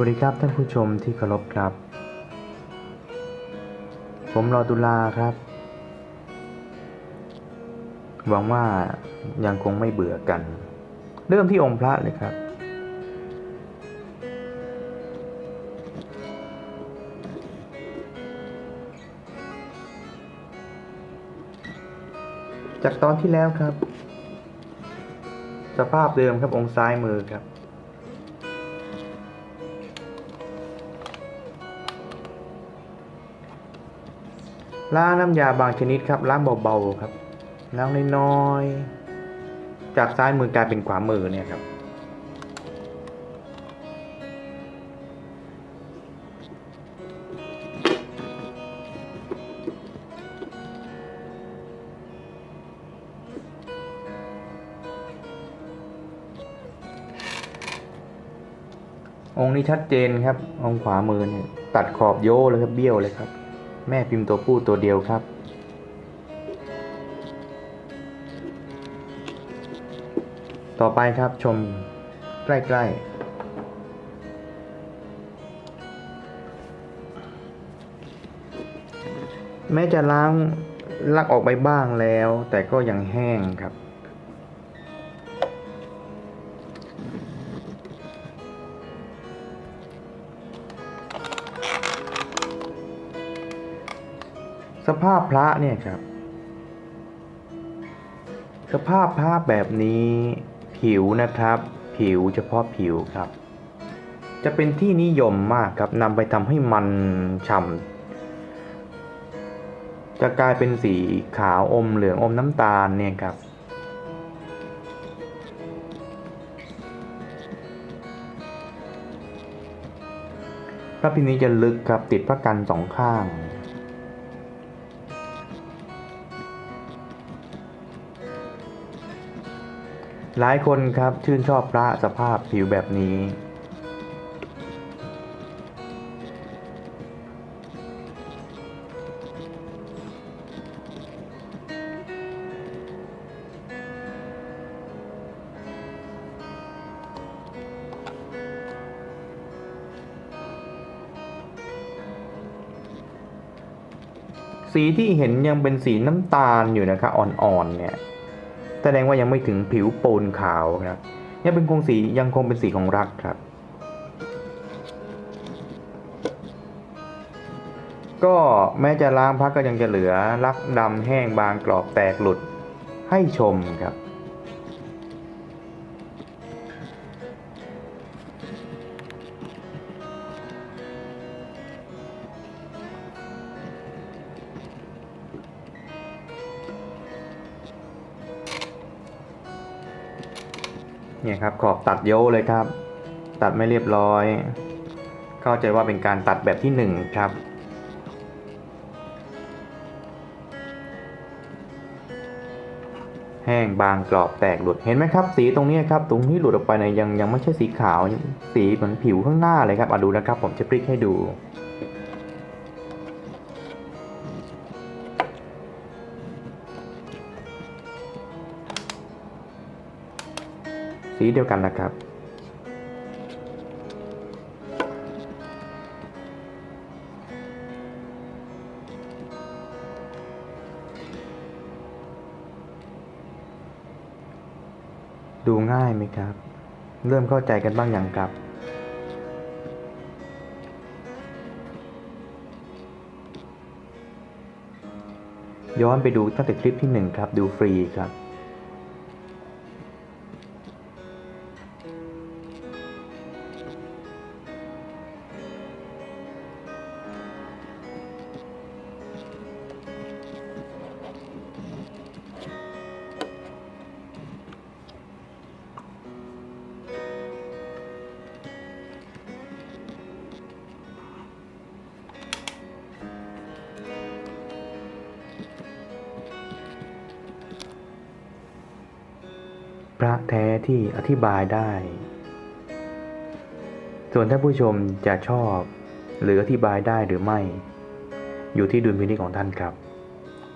วัสดีครับท่านผู้ชมที่เคารพครับ ผมรอตุลาครับ หวังว่ายังคงไม่เบื่อกัน เริ่มที่องค์พระเลยครับ จากตอนที่แล้วครับ สภาพเดิมครับองค์ซ้ายมือครับ ล้างน้ำยาบางชนิดครับล้างเบาๆครับล้างน้อยๆจากซ้ายมือกลายเป็นขวามือเนี่ยครับ องค์นี้ชัดเจนครับ องค์ขวามือเนี่ยตัดขอบโยเลยครับเบี้ยวเลยครับ แม่พิมพ์ตัวผู้ตัวเดียวครับ ต่อไปครับชมใกล้ๆแม้จะล้างลักออกไปบ้างแล้ว แต่ก็ยังแห้งครับ สภาพพระเนี่ยครับ สภาพพระแบบนี้ผิวนะครับ ผิวเฉพาะผิวครับ จะเป็นที่นิยมมากครับนำไปทำให้มันฉ่ำจะกลายเป็นสีขาวอมเหลืองอมน้ำตาลเนี่ยครับพระพิมพ์นี้จะลึกครับติดพระกันสองข้าง หลายคนครับชื่นชอบพระสภาพผิวแบบนี้ สีที่เห็นยังเป็นสีน้ำตาลอยู่นะครับอ่อนๆเนี่ย แสดงว่ายังไม่ถึงผิวปูนขาวครับยังเป็นคงสียังคงเป็นสีของรักครับ ก็แม้จะล้างพักก็ยังจะเหลือรักดำแห้งบางกรอบแตกหลุดให้ชมครับ เนี่ยครับขอบตัดโยเลยครับ ตัดไม่เรียบร้อย เข้าใจว่าเป็นการตัดแบบที่หนึ่งครับ แห้งบางกรอบแตกหลุดเห็นไหมครับ สีตรงนี้ครับตรงที่หลุดออกไปเนี่ยยังยังไม่ใช่สีขาวสีเหมือนผิวข้างหน้าเลยครับมาดูนะครับ ผมจะพลิกให้ดู สีเดียวกันนะครับ ดูง่ายไหมครับ เริ่มเข้าใจกันบ้างอย่างครับย้อนไปดูตั้งแต่คลิปที่หนึ่งครับ ดูฟรีครับ ระแท้ที่อธิบายได้ ส่วนท่านผู้ชมจะชอบหรืออธิบายได้หรือไม่ อยู่ที่ดุลพินิจของท่านครับ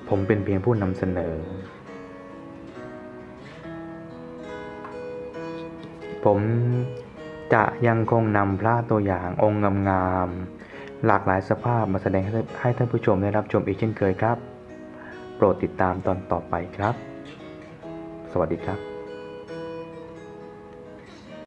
ผมเป็นเพียงผู้นำเสนอ ผมจะยังคงนำพระตัวอย่างองค์งามๆหลากหลายสภาพมาแสดงให้ให้ท่านผู้ชมได้รับชมอีกเช่นเคยครับ โปรดติดตามตอนต่อไปครับ สวัสดีครับ